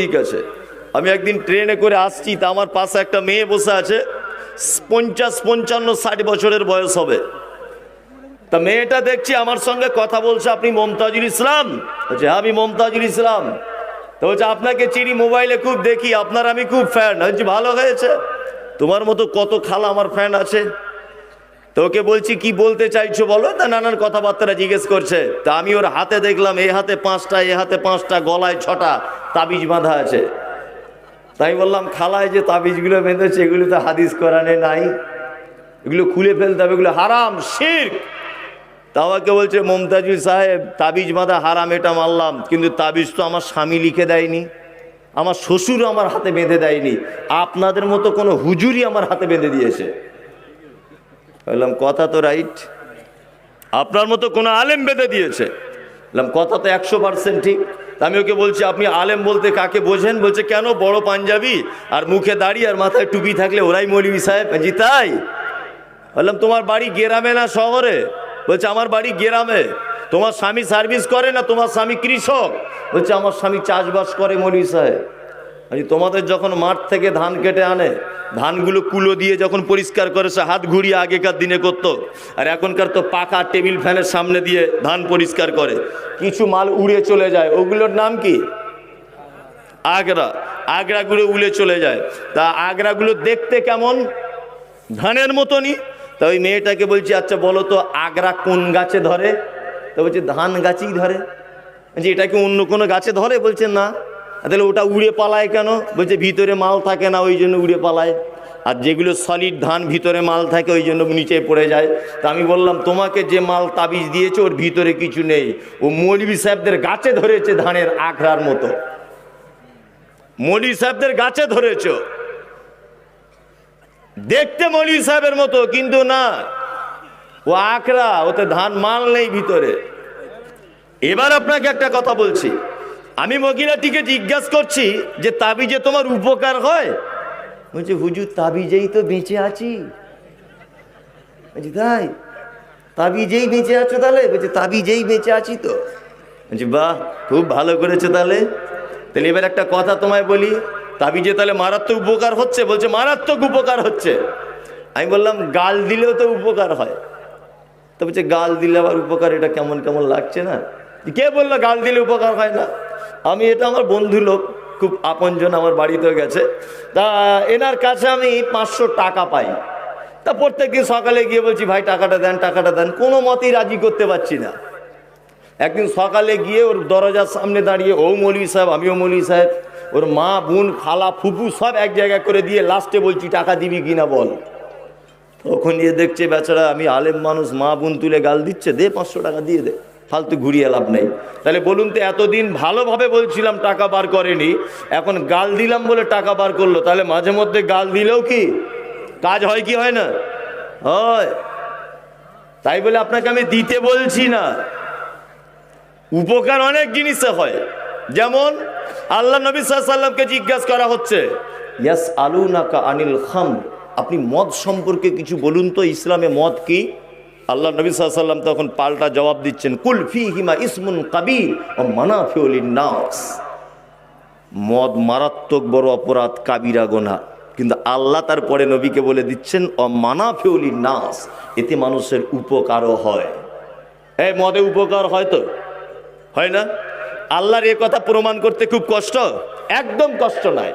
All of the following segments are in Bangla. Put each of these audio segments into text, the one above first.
ঠিক আছে। আমি একদিন ট্রেনে করে আসছি, তা আমার পাশে একটা মেয়ে বসে আছে। পঞ্চাশ, পঞ্চান্ন, ষাট বছরের বয়স হবে। তা মেয়েটা দেখছি আমার সঙ্গে কথা বলছে, আপনি মমতাজুল ইসলাম? বলছে হ্যাঁ আমি মমতাজুল ইসলাম। তো বলছে, আপনাকে চিনি, মোবাইলে খুব দেখি, আপনার আমি খুব ফ্যান বলছি, ভালো হয়েছে। তোমার মতো কত খালা আমার ফ্যান আছে। তো ওকে বলছি, কি বলতে চাইছো বলো? তা নানান কথাবার্তা জিজ্ঞেস করছে, তা আমি ওর হাতে দেখলাম, এ হাতে পাঁচটা, এ হাতে পাঁচটা, গলায় ছটা তাবিজ বাঁধা আছে। তাই বললাম, খালায় যে তাবিজগুলো বেঁধেছে, এগুলো তো হাদিস কোরআনে নাই। এগুলো খুলে ফেলতে হবে, এগুলো হারাম, শির্ক। তা আমাকে বলছে, মমতাজুল সাহেব, তাবিজ বাঁধা হারাম, এটা মানলাম, কিন্তু তাবিজ তো আমার স্বামী লিখে দেয়নি। আমার শ্বশুর আমার হাতে বেঁধে দেয়নি। আপনাদের মতো কোনো হুজুরই আমার হাতে বেঁধে দিয়েছে। বললাম, কথা তো রাইট আপনার মতো কোনো আলেম বেঁধে দিয়েছে। বললাম, কথা তো একশো পার্সেন্ট ঠিক আমি ওকে বলছি, আপনি আলেম বলতে কাকে বোঝেন? বলছে, কেন বড় পাঞ্জাবি আর মুখে দাড়ি আর মাথায় টুপি থাকলে ওরাই মৌলবি সাহেব? জি তাই? বললাম, তোমার বাড়ি গ্রামে না শহরে? বলছে, আমার বাড়ি গ্রামে। তোমার স্বামী সার্ভিস করে না? তোমার স্বামী কৃষক? বলছে, আমার স্বামী চাষবাস করে মৌলবি সাহেব। তোমাদের যখন মাঠ থেকে ধান কেটে আনে, ধানগুলো কুলো দিয়ে যখন পরিষ্কার করে, সে হাত ঘুরিয়ে আগেকার দিনে করতো। আর এখনকার তো পাকা টেবিল ফ্যানের সামনে দিয়ে ধান পরিষ্কার করে। কিছু মাল উড়ে চলে যায়। ওগুলোর নাম কি? আগ্রা। আগ্রাগুলো উড়ে চলে যায়। তা আগ্রাগুলো দেখতে কেমন? ধানের মতনই। তা ওই মেয়েটাকে বলছি আচ্ছা বলো তো, আগ্রা কোন গাছে ধরে? তো বলছে, ধান গাছেই ধরে। বলছি, এটা কি অন্য কোনো গাছে ধরে? বলছে, না। তাহলে ওটা উড়ে পালায় কেন? বলছে ভিতরে মাল থাকে না, ওই জন্য উড়ে পালায়। আর যেগুলো সলিড ধান ভিতরে মাল থাকে, ওই জন্য নিচে পড়ে যায়। তা আমি বললাম, তোমাকে যে মাল তাবিজ দিয়েছে, ওর ভিতরে কিছু নেই। ও মৌলবি সাহেবদের গাছে ধরেছে ধানের আখড়ার মতো। মৌলবি সাহেবদের গাছে ধরেছ। দেখতে মৌলবি সাহেবের মতো, কিন্তু না। ও আখড়া, ওতে ধান মাল নেই ভিতরে। এবার আপনাকে একটা কথা বলছি। আমি মহিলাটিকে জিজ্ঞাসা করছি যে তাবিজে তোমার উপকার হয়? বলছে, হুজুর, তাবিজেই তো বেঁচে আছি। বলছি, তাই? তাবিজেই বেঁচে আছো তাহলে? বলছে, তাবিজেই বেঁচে আছি তো। বলছি, বাহ, খুব ভালো করেছ তাহলে। তাহলে এবার একটা কথা তোমায় বলি, তাবিজে তাহলে মারাত্মক উপকার হচ্ছে? বলছে, মারাত্মক উপকার হচ্ছে। আমি বললাম, গাল দিলেও তো উপকার হয়। তো বলছে, গাল দিলে আবার উপকার, এটা কেমন কেমন লাগছে না? কে বলল, গাল দিলে উপকার হয় না? আমি এটা আমার বন্ধু লোক, খুব আপনজন আমার বাড়িতেও গেছে। তা এনার কাছে আমি পাঁচশো টাকা পাই। তা প্রত্যেকদিন সকালে গিয়ে বলছি, ভাই, টাকাটা দেন টাকাটা দেন। কোনো মতেই রাজি করতে পারছি না। একদিন সকালে গিয়ে ওর দরজার সামনে দাঁড়িয়ে, ও মৌলী সাহেব, আমিও মৌলী সাহেব। ওর মা, বোন, খালা ফুপু সব এক জায়গায় করে দিয়ে লাস্টে বলছি, টাকা দিবি কিনা বল? তখন গিয়ে দেখছে, বেচারা, আমি আলেম মানুষ, মা, বোন তুলে গাল দিচ্ছে, দে পাঁচশো টাকা, দিয়ে দে। ফালতু ঘুরিয়ে লাভ নেই। তাহলে বলুন তো, এতদিন ভালোভাবে বলছিলাম টাকা বার করেনি, এখন গাল দিলাম বলে টাকা বার করল, তাহলে মাঝে মধ্যে গাল দিলেও কি? কাজ হয় কি হয় না? হয়। তাই বলে আপনাকে আমি দিতে বলছি না। উপকার অনেক জিনিসে হয়। যেমন, আল্লাহ নবী সাল্লামকে জিজ্ঞাসা করা হচ্ছে ইয়াস আলু নাকা আনিল খাম আপনি মদ সম্পর্কে কিছু বলুন তো, ইসলামে মদ কি? আল্লাহ নবী সাল্লাম তখন পাল্টা জবাব দিচ্ছেন কুলফি হিমা ইসমুন কাবির ও মানাফিউল নাস মদ মারাত্মক বড় অপরাধ, কাবিরা গোনা। কিন্তু আল্লাহ তারপরে নবীকে বলে দিচ্ছেন, ও মানাফিউলি নাস এতে মানুষের উপকারও হয়। এই মদে উপকার হয় তো? হয় না? আল্লাহর এ কথা প্রমাণ করতে খুব কষ্ট? একদম কষ্ট নয়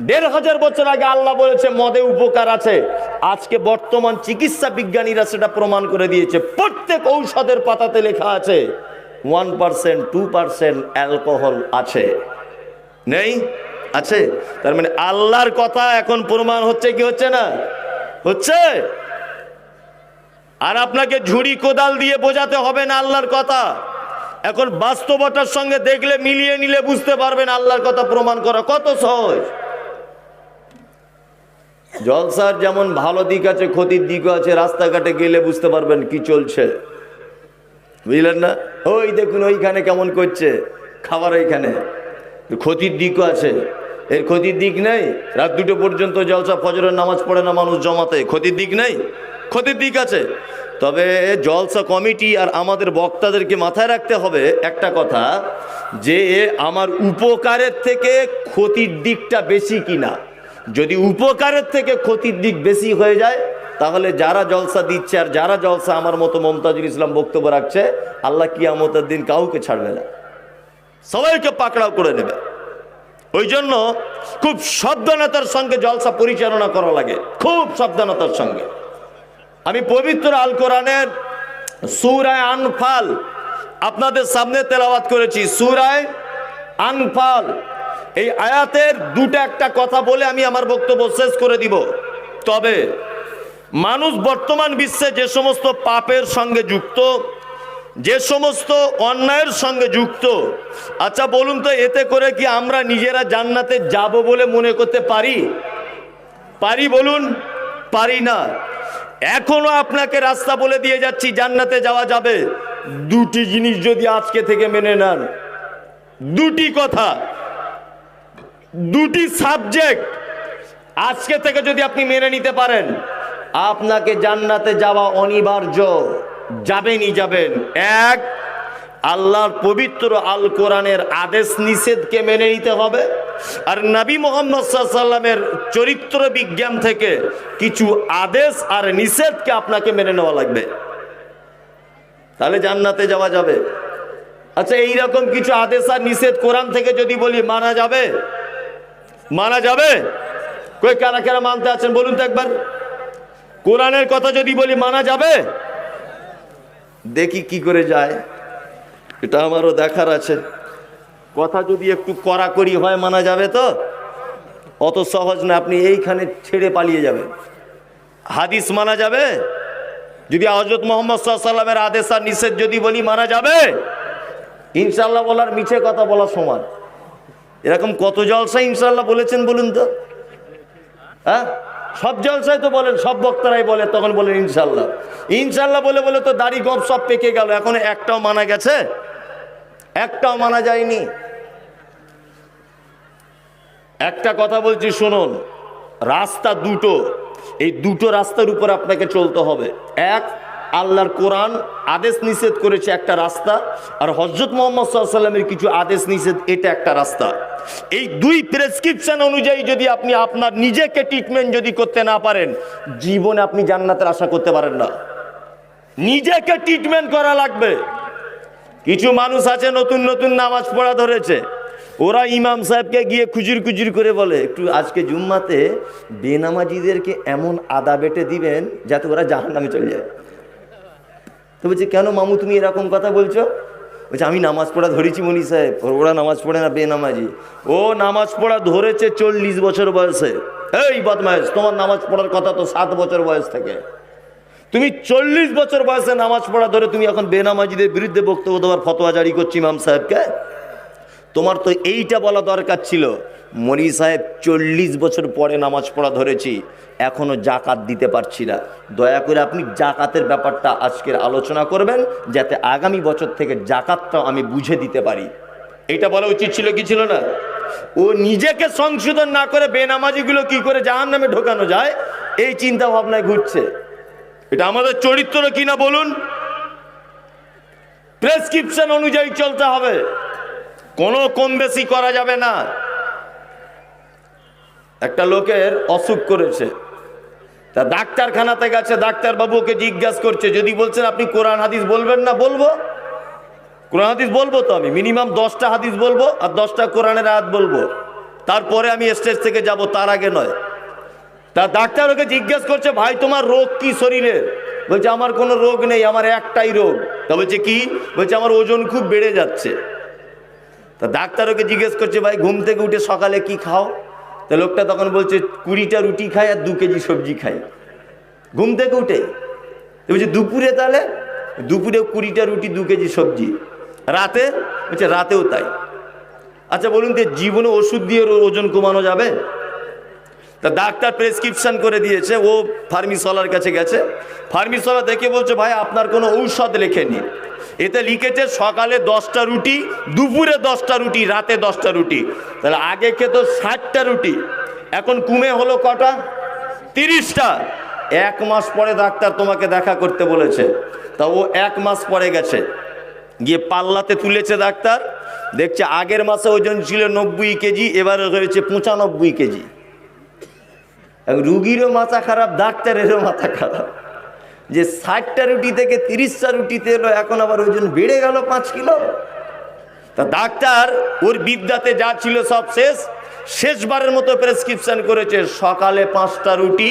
দেড় হাজার বছর আগে আল্লাহ বলেছে, মদে উপকার আছে। আজকে বর্তমান চিকিৎসা বিজ্ঞানীরা সেটা প্রমাণ করে দিয়েছে। প্রত্যেক ঔষধের পাতাতে লেখা আছে one percent two percent alcohol আছে। নেই? আছে? তার মানে আল্লাহর কথা এখন প্রমাণ হচ্ছে কি হচ্ছে না? হচ্ছে? আর আপনাকে ঝুড়ি কোদাল দিয়ে বোঝাতে হবে না আল্লাহর কথা। এখন বাস্তবতার সঙ্গে দেখলে, মিলিয়ে নিলে বুঝতে পারবেন আল্লাহর কথা প্রমাণ করা কত সহজ। জলসার যেমন ভালো দিক আছে, ক্ষতির দিকও আছে, রাস্তাঘাটে গেলে বুঝতে পারবেন কি চলছে। বুঝলেন না? ওই দেখুন, ওইখানে কেমন করছে, খাবার ওইখানে। ক্ষতির দিকও আছে। এর ক্ষতির দিক নেই? রাত দুটো পর্যন্ত জলসা, ফজরের নামাজ পড়ে না মানুষ জমাতে। ক্ষতির দিক নেই? ক্ষতির দিক আছে। তবে জলসা কমিটি আর আমাদের বক্তাদেরকে মাথায় রাখতে হবে একটা কথা, যে আমার উপকারের থেকে ক্ষতির দিকটা বেশি কিনা। যদি উপকারের থেকে ক্ষতির দিক বেশি হয়ে যায়, তাহলে যারা জলসা দিচ্ছে আর যারা জলসা আমার মতো মমতাজুল ইসলাম বক্তব্য রাখছে, আল্লাহ কিয়ামতের দিন কাউকে ছাড়বে না। সবাইকে পাকড়াও করে নেবে। ওই জন্য খুব সাবধানতার সঙ্গে জলসা পরিচালনা করা লাগে। খুব সাবধানতার সঙ্গে। আমি পবিত্র আল কোরআনের সুরায় আনফাল আপনাদের সামনে তেলাওয়াত করেছি। সুরায় আনফাল। এই আয়াতের দুটো একটা কথা বলে আমি আমার বক্তব্য শেষ করে দিব। তবে মানুষ বর্তমান বিশ্বে যে সমস্ত পাপের সঙ্গে যুক্ত, যে সমস্ত অন্যায়ের সঙ্গে যুক্ত আচ্ছা বলুন তো এতে করে কি আমরা নিজেরা জান্নাতে যাব বলে মনে করতে পারি? পারি বলুন, পারি না। এখনও আপনাকে রাস্তা বলে দিয়ে যাচ্ছি, জান্নাতে যাওয়া যাবে। দুটি জিনিস যদি আজকে থেকে মেনে নেন। দুটি কথা। দুটি সাবজেক্ট আজকে থেকে যদি আপনি মেনে নিতে পারেন, আপনাকে জান্নাতে যাওয়া অনিবার্য। যাবেনই যাবেন। এক, আল্লাহর পবিত্র আল কোরআনের আদেশ নিষেধকে মেনে নিতে হবে। আর নবী মোহাম্মদ সাল্লামের চরিত্র বিজ্ঞান থেকে কিছু আদেশ আর নিষেধকে আপনাকে মেনে নেওয়া লাগবে। তাহলে জান্নাতে যাওয়া যাবে। আচ্ছা এইরকম কিছু আদেশ আর নিষেধ কোরআন থেকে যদি বলি, মানা যাবে? মানা যাবে? কই, কারা কারা মানতে আছেন? বলুন তো একবার। কোরআনের কথা যদি বলি, মানা যাবে? দেখি কি করে যায়। এটা আমারও দেখার আছে। কথা যদি একটু কড়াকড়ি হয়, মানা যাবে তো? অত সহজ না, আপনি এইখানে ছেড়ে পালিয়ে যাবেন। হাদিস মানা যাবে? যদি হজরত মোহাম্মদ সাল্লামের আদেশ আর নিষেধ যদি বলি, মানা যাবে? ইনশাল্লাহ বলার মিছে কথা বলা সমান। এরকম কত জলসায় ইনশাল্লাহ বলেছেন বলুন তো? হ্যাঁ? সব জলসায় তো বলেন, সব বক্তারাই বলে, তখন বলেন ইনশাল্লাহ ইনশাল্লাহ বলে বলে তো দাড়ি গপ সব পেকে গেল, এখন একটাও মানা গেছে? একটাও মানা যায়নি। একটা কথা বলছি, শুনুন, রাস্তা দুটো, এই দুটো রাস্তার উপর আপনাকে চলতে হবে। এক আল্লাহর কোরআন আদেশ নিষেধ করেছে একটা রাস্তা, আর হজরত মোহাম্মদ সাল্লামের কিছু আদেশ নিষেধ, এটা একটা রাস্তা। এই দুই প্রেসক্রিপশন অনুযায়ী যদি আপনি আপনার নিজেকে ট্রিটমেন্ট যদি করতে না পারেন, জীবনে আপনি জান্নাতের আশা করতে পারেন না। নিজেকে ট্রিটমেন্ট করা লাগবে। কিছু মানুষ আছে নতুন নতুন নামাজ পড়া ধরেছে। ওরা ইমাম সাহেবকে গিয়ে খুচুর খুচুর করে বলে, একটু আজকে জুম্মাতে বেনামাজিদেরকে এমন আদা বেটে দিবেন যাতে ওরা জাহান নামে চলে যায়। তো বলছে, কেন মামু, তুমি এরকম কথা বলছো? বলছে, আমি নামাজ পড়া ধরেছি মনি সাহেব, ওর- নামাজ পড়ে না, বেনামাজি। ও নামাজ পড়া ধরেছে চল্লিশ বছর বয়সে। এই বদমাইশ, তোমার নামাজ পড়ার কথা তো সাত বছর বয়স থেকে। তুমি চল্লিশ বছর বয়সে নামাজ পড়া ধরে তুমি এখন বেনামাজিদের বিরুদ্ধে বক্তব্য দেওয়ার ফতোয়া জারি করছি ইমাম সাহেবকে? তোমার তো এইটা বলা দরকার ছিল মনি সাহেব চল্লিশ বছর পরে নামাজ পড়া ধরেছি এখনও জাকাত দিতে পারছি না। দয়া করে আপনি জাকাতের ব্যাপারটা আজকের আলোচনা করবেন, যাতে আগামী বছর থেকে জাকাতটা আমি বুঝে দিতে পারি। এটা বলা উচিত ছিল কি ছিল না? ও নিজেকে সংশোধন না করে বেনামাজিগুলো কি করে জাহান নামে ঢোকানো যায়, এই চিন্তা ভাবনায় ঘুরছে। এটা আমাদের চরিত্র কিনা বলুন? প্রেসক্রিপশন অনুযায়ী চলতে হবে। কোনো কম বেশি করা যাবে না। একটা লোকের অসুখ করেছে। তা ডাক্তারখানাতে গেছে ডাক্তার বাবুকে জিজ্ঞাসা করছে, যদি বলছেন আপনি কোরআন, হাদিস বলবেন না, বলব? কোরআন, হাদিস বলব তো আমি? মিনিমাম দশটা হাদিস বলব আর দশটা কোরআনের আয়াত বলব। তারপরে আমি স্টেজ থেকে যাব, তার আগে নয়। তা ডাক্তার ওকে জিজ্ঞেস করছে, ভাই, তোমার রোগ কি শরীরের? বলছে, আমার কোনো রোগ নেই, আমার একটাই রোগ। তা বলছে, কি? বলছে, আমার ওজন খুব বেড়ে যাচ্ছে। তা ডাক্তার ওকে জিজ্ঞেস করছে, ভাই, ঘুম থেকে উঠে সকালে কি খাও? তা লোকটা তখন বলছে, কুড়িটা রুটি খায় আর দু কেজি সবজি খায়। ঘুম থেকে উঠে। বলছে, দুপুরে তাহলে? দুপুরে কুড়িটা রুটি, দু কেজি সবজি। রাতে? বলছে, রাতেও তাই। আচ্ছা বলুন যে জীবনে ওষুধ দিয়ে ওজন কমানো যাবে? তা ডাক্তার প্রেসক্রিপশন করে দিয়েছে, ও ফার্মিসলার কাছে গেছে। ফার্মিসলা দেখে বলছে, ভাই, আপনার কোনো ঔষধ লেখেনি। এতে লিখেছে, সকালে দশটা রুটি, দুপুরে দশটা রুটি, রাতে দশটা রুটি। তাহলে আগে খেতো ষাটটা রুটি, এখন কুমে হলো কটা? তিরিশটা। এক মাস পরে ডাক্তার তোমাকে দেখা করতে বলেছে। তা ও এক মাস পরে গেছে। গিয়ে পাল্লাতে তুলেছে ডাক্তার, দেখছে আগের মাসে ওজন ছিল নব্বই কেজি, এবারে হয়েছে পঁচানব্বই কেজি। রুগীরও মাথা খারাপ, ডাক্তারেরও মাথা খারাপ। যে ষাটটা রুটি থেকে তিরিশটা রুটিতে এলো, এখন আবার ওজন বেড়ে গেল পাঁচ কিলো। তা ডাক্তার, ওর বিদ্যাতে যা ছিল সব শেষ। শেষবারের মতো প্রেসক্রিপশন করেছে, সকালে পাঁচটা রুটি,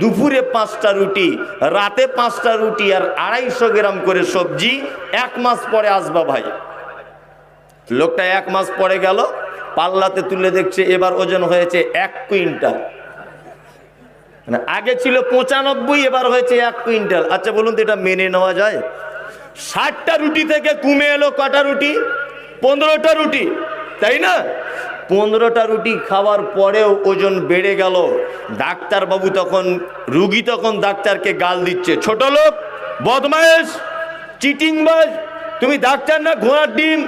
দুপুরে পাঁচটা রুটি, রাতে পাঁচটা রুটি আর আড়াইশো গ্রাম করে সবজি, এক মাস পরে আসবা ভাই। লোকটা এক মাস পরে গেল, পাল্লাতে তুলে দেখছে, এবার ওজন হয়েছে এক কুইন্টাল। মানে আগে ছিল পঁচানব্বই, এবার হয়েছে এক কুইন্টাল। আচ্ছা বলুন তো এটা মেনে নেওয়া যায়? ষাটটা রুটি থেকে কমে এলো কটা রুটি? পনেরোটা রুটি, তাই না? পনেরোটা রুটি খাওয়ার পরেও ওজন বেড়ে গেল। ডাক্তারবাবু তখন, রুগী তখন ডাক্তারকে গাল দিচ্ছে, ছোট লোক, বদমায়েশ, চিটিংবাজ, তুমি ডাক্তার না, ঘোড়ার ডিম?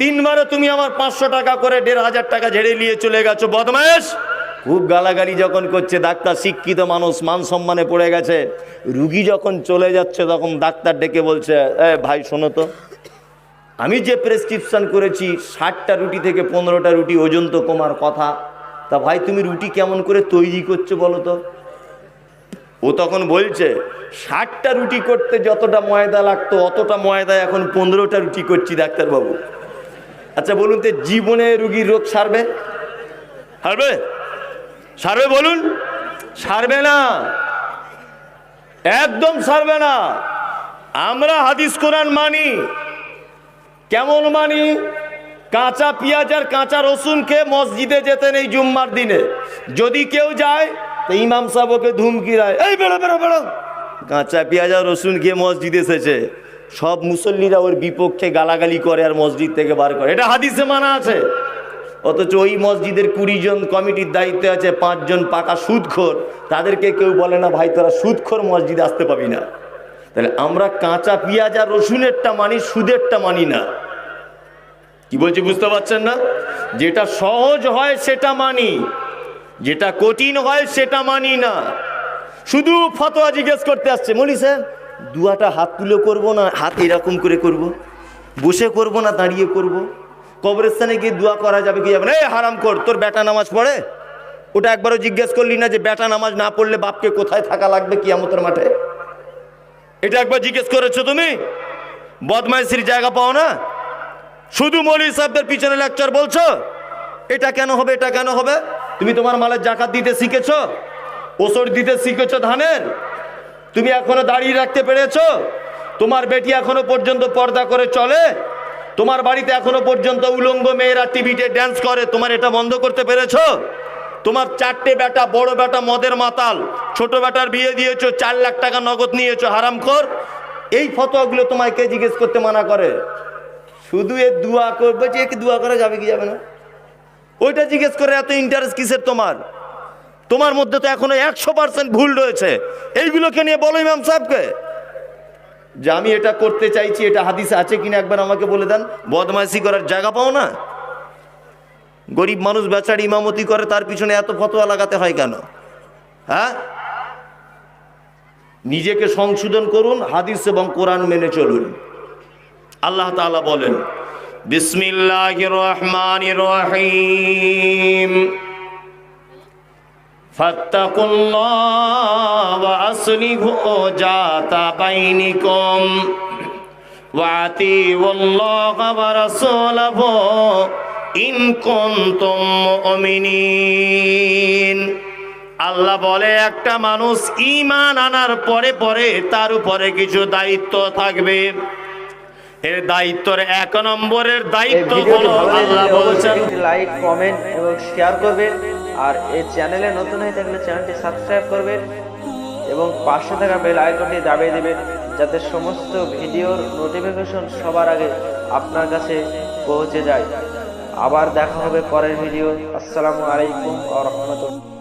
তিনবারে তুমি আমার পাঁচশো টাকা করে দেড় হাজার টাকা ঝেড়ে নিয়ে চলে গেছো, বদমায়েশ! খুব গালাগালি যখন করছে, ডাক্তার শিক্ষিত মানুষ, মান সম্মানে পড়ে গেছে। রুগী যখন চলে যাচ্ছে, তখন ডাক্তার ডেকে বলছে, এ ভাই, শোনো তো, আমি যে প্রেসক্রিপশন করেছি, ষাটটা রুটি থেকে পনেরোটা রুটি ওজন তো কমার কথা, তা ভাই, তুমি রুটি কেমন করে তৈরি করছ বলো তো? ও তখন বলছে, ষাটটা রুটি করতে যতটা ময়দা লাগতো, অতটা ময়দা এখন পনেরোটা রুটি করছি, ডাক্তারবাবু। আচ্ছা বলুন তো, জীবনে রুগীর রোগ সারবে? সারবে। সারবে বলুন? সারবে না। একদম সারবে না। আমরা হাদিস কোরআন মানি। কেমন মানি? কাঁচা পেঁয়াজ আর কাঁচা রসুন খেয়ে মসজিদে যেতেন এই জুম্মার দিনে। যদি কেউ যায়, তো ইমাম সাহেব ওকে ধুমকি দেয়, এই, বেরো বেরো বেরো। কাঁচা পেঁয়াজ আর রসুন খেয়ে মসজিদ এসেছে। সব মুসল্লিরা ওর বিপক্ষে গালাগালি করে আর মসজিদ থেকে বার করে। এটা হাদিসে মানা আছে। অথচ ওই মসজিদের কুড়ি জন কমিটির দায়িত্বে আছে পাঁচজন পাকা সুদখোর। তাদেরকে কেউ বলে না, ভাই, তোরা সুদখোর মসজিদে আসতে পাবি না। তাহলে আমরা কাঁচা পেঁয়াজ আর রসুনেরটা মানি, সুদেরটা মানি না। কি বলছি বুঝতে পারছেন না? যেটা সহজ হয় সেটা মানি, যেটা কঠিন হয় সেটা মানি না। শুধু ফতোয়া জিজ্ঞেস করতে আসছে, মলি স্যার, দুয়াটা হাত তুলে করব না, হাত এরকম করে করব। বসে করব না, দাঁড়িয়ে করব। কবরস্থানে গিয়ে দোয়া করা যাবে কি যাবে না? এই হারাম কর তোর বেটা নামাজ পড়ে? ওটা একবারও জিজ্ঞেস করলি না যে বেটা নামাজ না পড়লে বাপকে কোথায় থাকা লাগবে কিয়ামতের মাঠে? এটা একবার জিজ্ঞেস করেছ তুমি? বদমাইশির জায়গা পাও না? শুধু মৌলী সাহেবদের পিছনে লেকচার বলছো? এটা কেন হবে, এটা কেন হবে? তুমি তোমার মালের জাকাত দিতে শিখেছ? ওষুধ দিতে শিখেছ ধানের? তুমি এখনও দাঁড়িয়ে রাখতে পেরেছ? তোমার বেটি এখনও পর্যন্ত পর্দা করে চলে? তোমার বাড়িতে এখনও পর্যন্ত উলঙ্গ মেয়েরা টিভিতে ড্যান্স করে। তোমার এটা বন্ধ করতে পেরেছ? তোমার চারটে বেটা, বড় বেটা, মদের মাতাল, ছোট বেটার বিয়ে দিয়েছ, চার লাখ টাকা নগদ নিয়েছো, হারামখোর। এই ফটোগুলো তোমাকে জিজ্ঞেস করতে মানা করে? শুধু এ দুয়া করবে যে দুয়া করা যাবে কি যাবে না? ওইটা জিজ্ঞেস করে এত ইন্টারেস্ট কিসের তোমার? তোমার মধ্যে তো এখনও একশো পার্সেন্ট ভুল রয়েছে। এইগুলোকে নিয়ে বলো ইমাম সাহেবকে। যে আমি এটা করতে চাইছি, এটা হাদিসে আছে কিনা একবার আমাকে বলে দেন। বদমাইশি করার জায়গা পাও না? গরিব মানুষ বেচার ইমামতি করে, তার পিছনে এত ফতোয়া লাগাতে হয় কেন? হ্যাঁ? নিজেকে সংশোধন করুন, হাদিস এবং কোরআন মেনে চলুন। আল্লাহ তাআলা বলেন বিসমিল্লাহ রহমান রহিম। আল্লাহ বলে একটা মানুষ ইমান আনার পরে পরে তার উপরে কিছু দায়িত্ব থাকবে। এর দায়িত্বের এক নম্বরের দায়িত্ব হলো আল্লাহ বলছেন লাইক কমেন্ট এবং শেয়ার করবেন। আর এই চ্যানেলে নতুন হয়ে থাকলে চ্যানেলটি সাবস্ক্রাইব করবেন এবং পাশে থাকা বেল আইকনটি দাবিয়ে দেবেন যাতে সমস্ত ভিডিওর নোটিফিকেশন সবার আগে আপনার কাছে পৌঁছে যায়। আবার দেখা হবে পরের ভিডিও। আসসালামু আলাইকুম আ